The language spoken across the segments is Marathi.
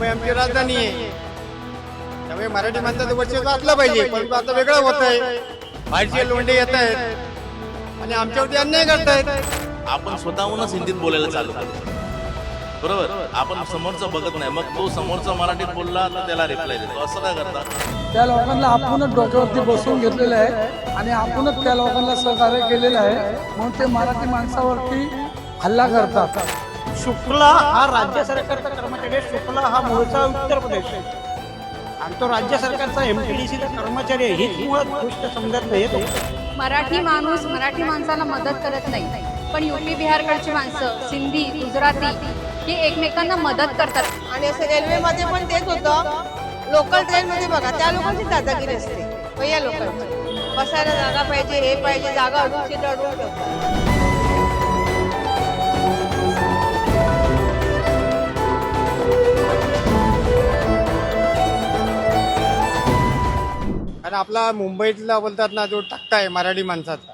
मुंबई आमची राजधानी आहे. त्यामुळे मराठी माणसाचं वर्चस्व असलं पाहिजे परंतु आता वेगळं होत आहे. बाहेरचे लोंढे येत आहेत आणि आमच्यावरती अन्याय करतायत. आपण स्वतःहूनच हिंदीत बोलायला चालू करतो बरोबर? आपण समोरचं बघत नाही. मग तो समोरचा मराठीत बोलला तर त्याला रिप्लाय देतो. असं काय करता? त्या लोकांना आपणच डोक्यावरती बसवून घेतलेलं आहे आणि आपणच त्या लोकांना सहकार्य केलेलं आहे. म्हणून ते मराठी माणसावरती हल्ला करतात. शुक्ला हा राज्य सरकारचा आहे शुक्ला हा मूळचा उत्तर प्रदेश आहे. आणि तो राज्य सरकारचा एम टी डी सीचा कर्मचारी आहे. हीच मुळात गोष्ट समजत नाही मराठी माणूस मराठी माणसाला मदत करत नाही. पण युपी बिहारकडची माणसं सिंधी गुजराती ही एकमेकांना मदत करतात. आणि असं रेल्वेमध्ये पण तेच होतं. लोकल ट्रेनमध्ये बघा त्या लोकांची दादागिरी असते. पहिल्या लोकांची. बसायला जागा पाहिजे हे पाहिजे जागा अडून ठेवतात. कारण आपला मुंबईतला बोलतात ना जो टक्का आहे मराठी माणसाचा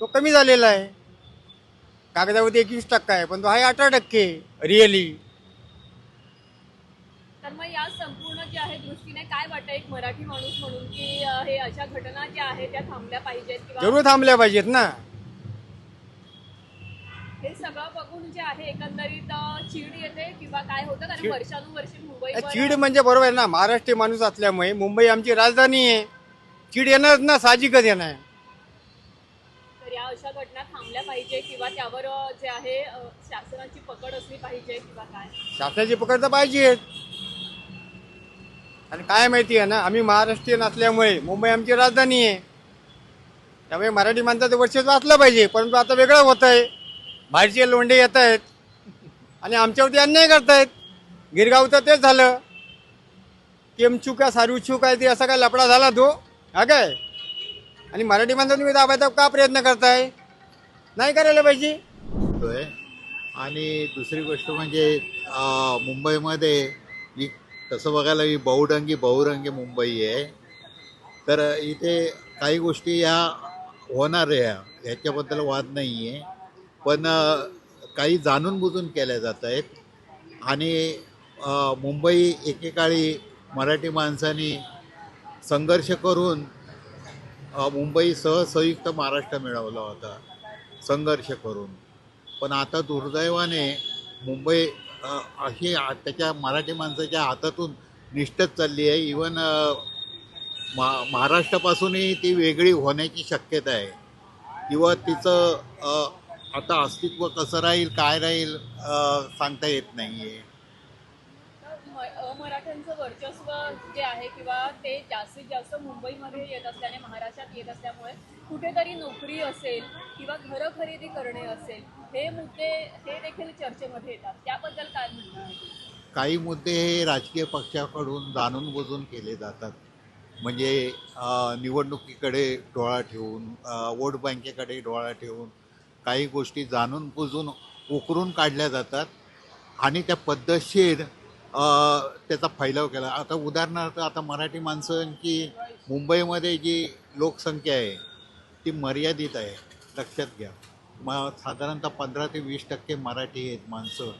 तो कमी झालेला आहे. कागदावरती एकवीस टक्का आहे पण तो आहे अठरा टक्के रिअली. तर मग या संपूर्ण जे आहे दृष्टीने काय वाटतं एक मराठी माणूस म्हणून की अ, हे अशा घटना ज्या आहेत त्या थांबल्या पाहिजेत किंवा जरूर थांबल्या पाहिजेत ना. हे सगळं बघून जे आहे एकंदरीत अ, चीड येते किंवा काय होतं? कारण चीड- वर्षानुवर्षी मुंबईवर चीड म्हणजे बरोबर आहे ना महाराष्ट्रीय माणूस असल्यामुळे मुंबई आमची राजधानी आहे. चीड येणारच ना साहजिकच येणार. तर या अशा घटना थांबल्या पाहिजे किंवा त्यावर अ, जे आहे अ, शासनाची पकड असली पाहिजे किंवा काय? शासनाची पकड तर पाहिजे आणि काय माहिती आहे ना आम्ही महाराष्ट्रीयन असल्यामुळे मुंबई आमची राजधानी आहे. त्यामुळे मराठी माणसाचं वर्चस्व असलं पाहिजे परंतु आता वेगळं होत आहे बाहेरचे लोंढे येत आहेत. आणि आमच्यावरती अन्याय करतायत. गिरगावचं तेच झालं. केमचू का सारूचू काय ते असा काय लपडा झाला तो? हा काय? आणि मराठी माणसं तुम्ही दाबायचा का प्रयत्न करताय? नाही करायला पाहिजे. होतोय आणि दुसरी गोष्ट म्हणजे मुंबईमध्ये ही तसं बघायला ही बहुडंगी बहुरंगी मुंबई आहे. तर इथे काही गोष्टी या होणार आहे. ह्याच्याबद्दल वाद नाही आहे पण काही जाणून बुजून केल्या जात आहेत. आणि मुंबई एकेकाळी मराठी माणसांनी संघर्ष करून मुंबईसह संयुक्त महाराष्ट्र मिळवला होता संघर्ष करून. पण आता दुर्दैवाने मुंबई अशी त्याच्या मराठी माणसाच्या हातातून निष्ठच चालली आहे. इवन मा महाराष्ट्रापासूनही ती वेगळी होण्याची शक्यता आहे. किंवा तिचं आता अस्तित्व कसं राहील काय राहील सांगता येत नाही आहे मराठ्यांचं वर्चस्व जे आहे किंवा ते जास्तीत जास्त मुंबईमध्ये येत असल्याने महाराष्ट्रात येत असल्यामुळे कुठेतरी नोकरी असेल किंवा घरं खरेदी करणे असेल हे मुद्दे हे देखील चर्चेमध्ये येतात. त्याबद्दल काय म्हणणं काही मुद्दे हे राजकीय पक्षाकडून जाणून बुजून केले जातात. म्हणजे निवडणुकीकडे डोळा ठेवून वोट बँकेकडे डोळा ठेवून काही गोष्टी जाणून बुजून उकरून काढल्या जातात. आणि त्या पद्धतशीर त्याचा फैलाव केला. आता उदाहरणार्थ आता मराठी माणसांची मुंबईमध्ये जी लोकसंख्या आहे ती मर्यादित आहे. लक्षात घ्या. मग साधारणतः पंधरा ते वीस टक्के मराठी आहेत माणसं.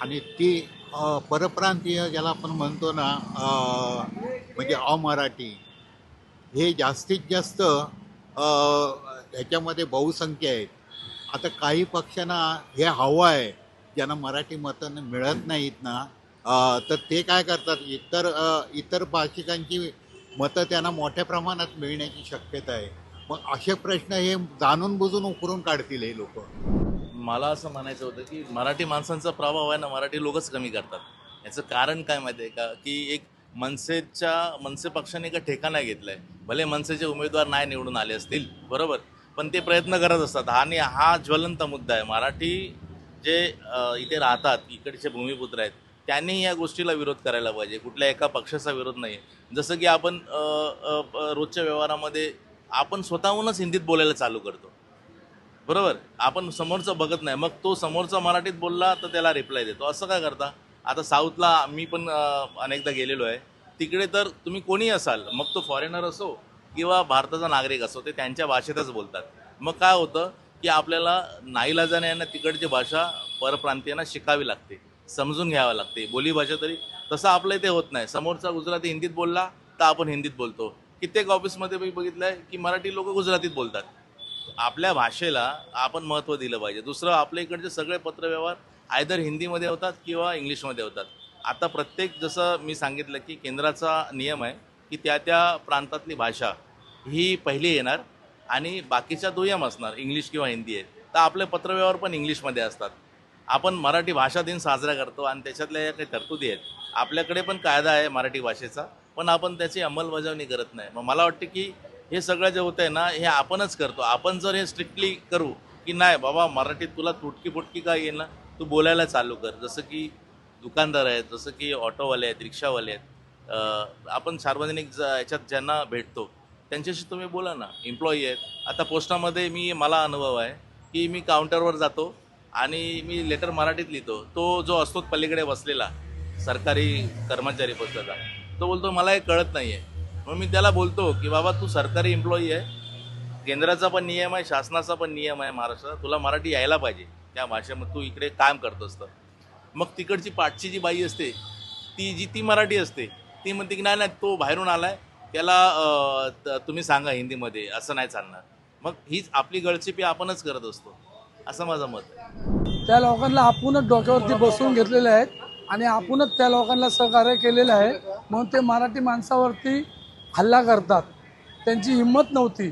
आणि ती परप्रांतीय ज्याला आपण म्हणतो ना म्हणजे अमराठी हे जास्तीत जास्त ह्याच्यामध्ये बहुसंख्य आहेत. आता काही पक्षांना हे हवं आहे ज्यांना मराठी मतं मिळत नाहीत ना तर ते काय करतात? इतर इतर भाषिकांची मतं त्यांना मोठ्या प्रमाणात मिळण्याची शक्यता आहे. मग असे प्रश्न हे जाणून बुजून उकरून काढतील हे लोक. मला असं म्हणायचं होतं की मराठी माणसांचा प्रभाव आहे ना मराठी लोकच कमी करतात. याचं कारण काय माहिती आहे का? की एक मनसेच्या मनसे पक्षाने एका घेतलं आहे भले मनसेचे उमेदवार नाही निवडून आले असतील बरोबर. पण ते प्रयत्न करत असतात. आणि हा ज्वलंत मुद्दा आहे. मराठी जे इथे राहतात इकडचे भूमिपुत्र आहेत त्यांनी या गोष्टीला विरोध करायला पाहिजे. कुठल्या एका पक्षाचा विरोध नाही आहे जसं की आपण रोजच्या व्यवहारामध्ये आपण स्वतःहूनच हिंदीत बोलायला चालू करतो. बरोबर? आपण समोरचं बघत नाही. मग तो समोरचा मराठीत बोलला तर त्याला रिप्लाय देतो. असं काय करता? आता साऊथला मी पण अनेकदा गेलेलो आहे. तिकडे तर तुम्ही कोणी असाल मग तो फॉरेनर असो किंवा भारताचा नागरिक असो ते त्यांच्या भाषेतच बोलतात. मग काय होतं की आपल्याला नाईलाजाने यांना तिकडची भाषा परप्रांतीयांना शिकावी लागते. समजून घ्यावं लागते. बोलीभाषा तरी तसं आपलं इथे होत नाही. समोरचा गुजराती हिंदीत बोलला तर आपण हिंदीत बोलतो. कित्येक ऑफिसमध्ये मी आहे की मराठी लोक गुजरातीत बोलतात. आपल्या भाषेला आपण महत्त्व दिलं पाहिजे. दुसरं आपल्या इकडचे सगळे पत्रव्यवहार आयदर हिंदीमध्ये होतात किंवा इंग्लिशमध्ये होतात. आता प्रत्येक जसं मी सांगितलं की केंद्राचा नियम आहे की त्या त्या प्रांतातली भाषा ही पहिली येणार आणि बाकीच्या दुय्यम असणार. इंग्लिश किंवा हिंदी आहे. तर आपले पत्रव्यवहार पण इंग्लिशमध्ये असतात. आपण मराठी भाषा दिन साजरा करतो आणि त्याच्यातल्या या काही तरतुदी आहेत. आपल्याकडे पण कायदा आहे मराठी भाषेचा पण आपण त्याची अंमलबजावणी करत नाही. मग मला वाटतं की हे सगळं जे होतं आहे ना हे आपणच करतो. आपण जर हे स्ट्रिक्टली करू की नाही बाबा मराठीत तुला तुटकी फुटकी काय येईल ना तू बोलायला चालू कर. जसं की दुकानदार आहेत जसं की ऑटोवाले आहेत रिक्षावाले आहेत आपण सार्वजनिक ज याच्यात ज्यांना भेटतो त्यांच्याशी तुम्ही बोला ना. एम्प्लॉई आहेत. आता पोस्टामध्ये मी मला अनुभव आहे की मी काउंटरवर जातो आणि मी लेटर मराठीत लिहितो. तो जो असतो पलीकडे बसलेला सरकारी कर्मचारी पोस्टाचा तो बोलतो मला हे कळत नाही आहे मग मी त्याला बोलतो की बाबा तू सरकारी एम्प्लॉई आहे. केंद्राचा पण नियम आहे शासनाचा पण नियम आहे महाराष्ट्रात तुला मराठी यायला पाहिजे. त्या भाषेमध्ये तू इकडे काम करत असतं मग तिकडची पाठची जी बाई असते ती जी ती मराठी असते. ती म्हणते की नाही नाही तो बाहेरून आलाय. त्याला तुम्ही सांगा हिंदीमध्ये असं नाही चालणार. मग हीच आपली गळचिपी आपणच करत असतो. असं माझं मत आहे. त्या लोकांना आपणच डोक्यावरती बसवून घेतलेले आहेत आणि आपणच त्या लोकांना सहकार्य केलेलं आहे. म्हणून ते मराठी माणसावरती हल्ला करतात. त्यांची हिंमत नव्हती.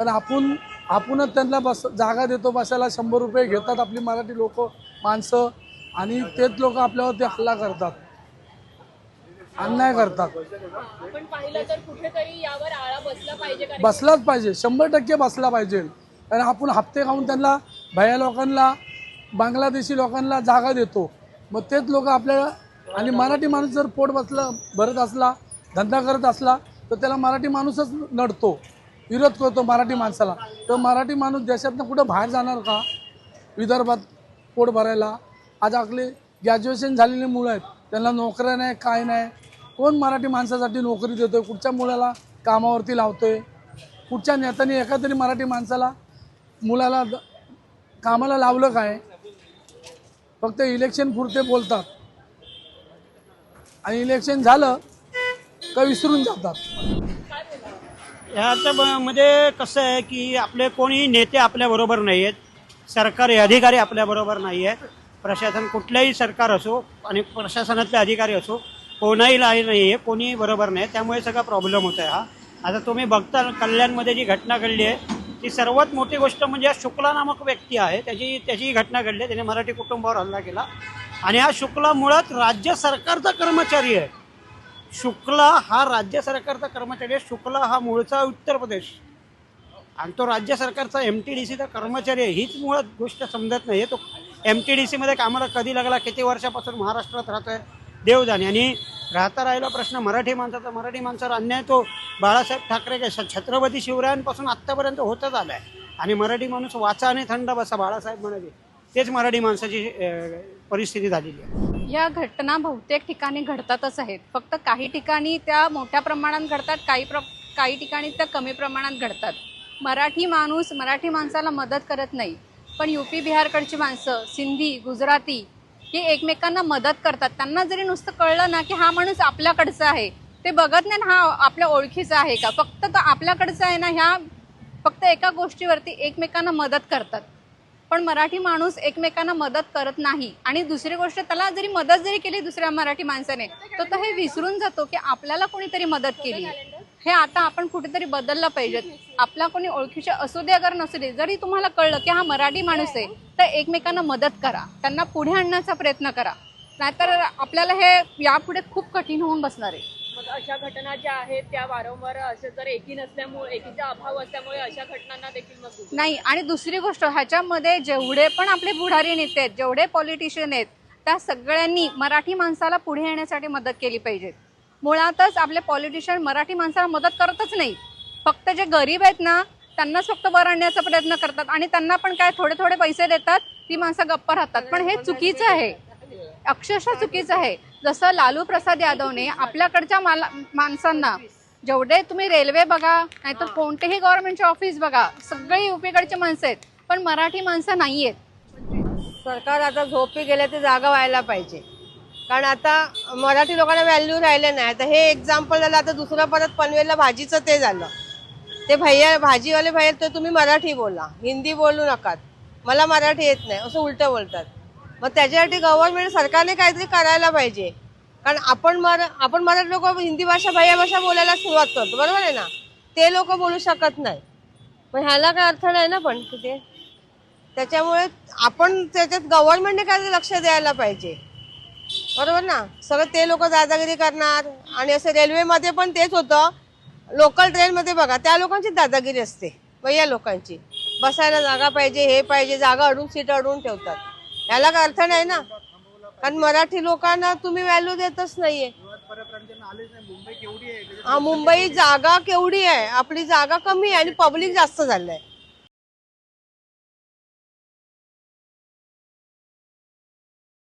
तर आपण आपणच त्यांना बस जागा देतो बसायला शंभर रुपये घेतात आपली मराठी लोक माणसं आणि तेच लोक आपल्यावरती हल्ला करतात. अन्याय करतात. पण पाहिलं तर कुठेतरी यावर आळा बसला पाहिजे कारण बसलाच पाहिजे. शंभर टक्के बसला पाहिजे. कारण आपण हप्ते खाऊन त्यांना भया लोकांना बांगलादेशी लोकांना जागा देतो. मग तेच लोक आपल्याला आणि मराठी माणूस जर पोट बसला भरत असला धंदा करत असला तर त्याला मराठी माणूसच नडतो. विरोध करतो मराठी माणसाला. तर मराठी माणूस देशातनं कुठं बाहेर जाणार का? विदर्भात पोट भरायला. आज आपले ग्रॅज्युएशन झालेले मुलं आहेत. त्यांना नोकऱ्या नाही काय नाही. कोण मराठी माणसासाठी नोकरी देतोय? कुठच्या मुलाला कामावरती लावतोय? कुठच्या नेत्याने एका तरी मराठी माणसाला मुलाला द- कामाला लावलं काय? फक्त इलेक्शन पुरते बोलतात. आणि इलेक्शन झालं का विसरून जातात. ह्याच्या मध्ये कसं आहे की आपले कोणी नेते आपल्याबरोबर नाही आहेत. सरकारी अधिकारी आपल्याबरोबर नाही आहेत. प्रशासन कुठलंही सरकार असो आणि प्रशासनातले अधिकारी असो कोणाही नाही आहे कोणीही बरोबर नाही त्यामुळे सगळा प्रॉब्लेम होत आहे हा. आता तुम्ही बघता कल्याणमध्ये जी घटना घडली आहे ती सर्वात मोठी गोष्ट म्हणजे हा शुक्ला नामक व्यक्ती आहे. त्याची त्याची ही घटना घडली. आहे त्याने मराठी कुटुंबावर हल्ला केला. आणि हा शुक्ला मुळात राज्य सरकारचा कर्मचारी आहे. शुक्ला हा राज्य सरकारचा कर्मचारी आहे. शुक्ला हा मूळचा उत्तर प्रदेश. आणि तो राज्य सरकारचा एम टी डी सीचा कर्मचारी आहे. हीच मुळात गोष्ट समजत नाही तो एम टी डी सीमध्ये कामाला कधी लागला? किती वर्षापासून महाराष्ट्रात राहतोय? देव जाणे आणि राहता राहिला प्रश्न. मराठी माणसाचा मराठी माणसावर अन्याय तो बाळासाहेब ठाकरे छत्रपती शिवरायांपासून आत्तापर्यंत होतच आला आहे आणि मराठी माणूस वाचा आणि थंड बसा बाळासाहेब म्हणाले. तेच मराठी माणसाची परिस्थिती झालेली आहे. या घटना बहुतेक ठिकाणी घडतातच आहेत. फक्त काही ठिकाणी त्या मोठ्या प्रमाणात घडतात काही प्र काही ठिकाणी त्या कमी प्रमाणात घडतात. मराठी माणूस मराठी माणसाला मदत करत नाही. पण यू पी बिहारकडची माणसं सिंधी गुजराती की एकमेकांना मदत करतात. त्यांना जरी नुसतं कळलं ना की हा माणूस आपल्याकडचा आहे ते बघत नाही ना हा आपल्या ओळखीचा आहे का? फक्त तो आपल्याकडचा आहे ना ह्या फक्त एका गोष्टीवरती एकमेकांना मदत करतात. पण मराठी माणूस एकमेकांना मदत करत नाही. आणि दुसरी गोष्ट त्याला जरी मदत जरी केली दुसऱ्या मराठी माणसाने तर तो हे विसरून जातो की आपल्याला कोणीतरी मदत केली हे आता आपण कुठेतरी बदललं पाहिजे आपला कोणी ओळखीचे असू दे अगर नसू दे जरी तुम्हाला कळलं की हा मराठी माणूस आहे तर एकमेकांना मदत करा. त्यांना पुढे आणण्याचा प्रयत्न करा. नाहीतर आपल्याला हे यापुढे खूप कठीण होऊन बसणार आहे. मग अशा घटना ज्या आहेत त्या वारंवार असे जर एकी नसल्यामुळे एकीचा अभाव असल्यामुळे अशा घटनांना देखील मग नाही आणि दुसरी गोष्ट ह्याच्यामध्ये जेवढे पण आपले पुढारी नेते आहेत जेवढे पॉलिटिशियन आहेत त्या सगळ्यांनी मराठी माणसाला पुढे येण्यासाठी मदत केली पाहिजे. मुळातच आपले पॉलिटिशियन मराठी माणसाला मदत करतच नाही. फक्त जे गरीब आहेत ना त्यांनाच फक्त वर आणण्याचा प्रयत्न करतात आणि त्यांना पण काय थोडे थोडे पैसे देतात ती माणसं गप्प राहतात. पण हे चुकीचं आहे. अक्षरशः चुकीचं आहे. जसं लालू प्रसाद यादवने आपल्याकडच्या माला माणसांना जेवढे तुम्ही रेल्वे बघा नाहीतर कोणतेही गव्हर्नमेंटचे ऑफिस बघा सगळे युपीकडचे माणसं आहेत पण मराठी माणसं नाही आहेत सरकार आता झोपी गेले ते जागा व्हायला पाहिजे. कारण आता मराठी लोकांना व्हॅल्यू राहिले नाही. तर हे एक्झाम्पल झालं आता दुसरं परत पनवेलला भाजीचं ते झालं. ते भैया भाजीवाले भैया तर तुम्ही मराठी बोला. हिंदी बोलू नका. मला मराठी येत नाही. असं उलटं बोलतात. मग त्याच्यासाठी गव्हर्नमेंट सरकारने काहीतरी करायला पाहिजे. कारण आपण मर आपण मराठी लोक हिंदी भाषा भैया भाषा बोलायला सुरुवात करतो. बरोबर आहे ना? ते लोक बोलू शकत नाही. मग ह्याला काय अर्थ नाही ना पण तिथे? त्याच्यामुळे आपण त्याच्यात गव्हर्नमेंटने काहीतरी लक्ष द्यायला पाहिजे. बरोबर ना? सगळं ते लोक दादागिरी करणार. आणि असं रेल्वेमध्ये पण तेच होतं. लोकल ट्रेनमध्ये बघा त्या लोकांची दादागिरी असते. भैया लोकांची. बसायला जागा पाहिजे हे पाहिजे जागा अडून सीट अडवून ठेवतात. याला अर्थ नाही ना? कारण मराठी लोकांना तुम्ही व्हॅल्यू देतच नाहीये. हा मुंबई जागा केवढी आहे? आपली जागा कमी आहे आणि पब्लिक जास्त झालंय.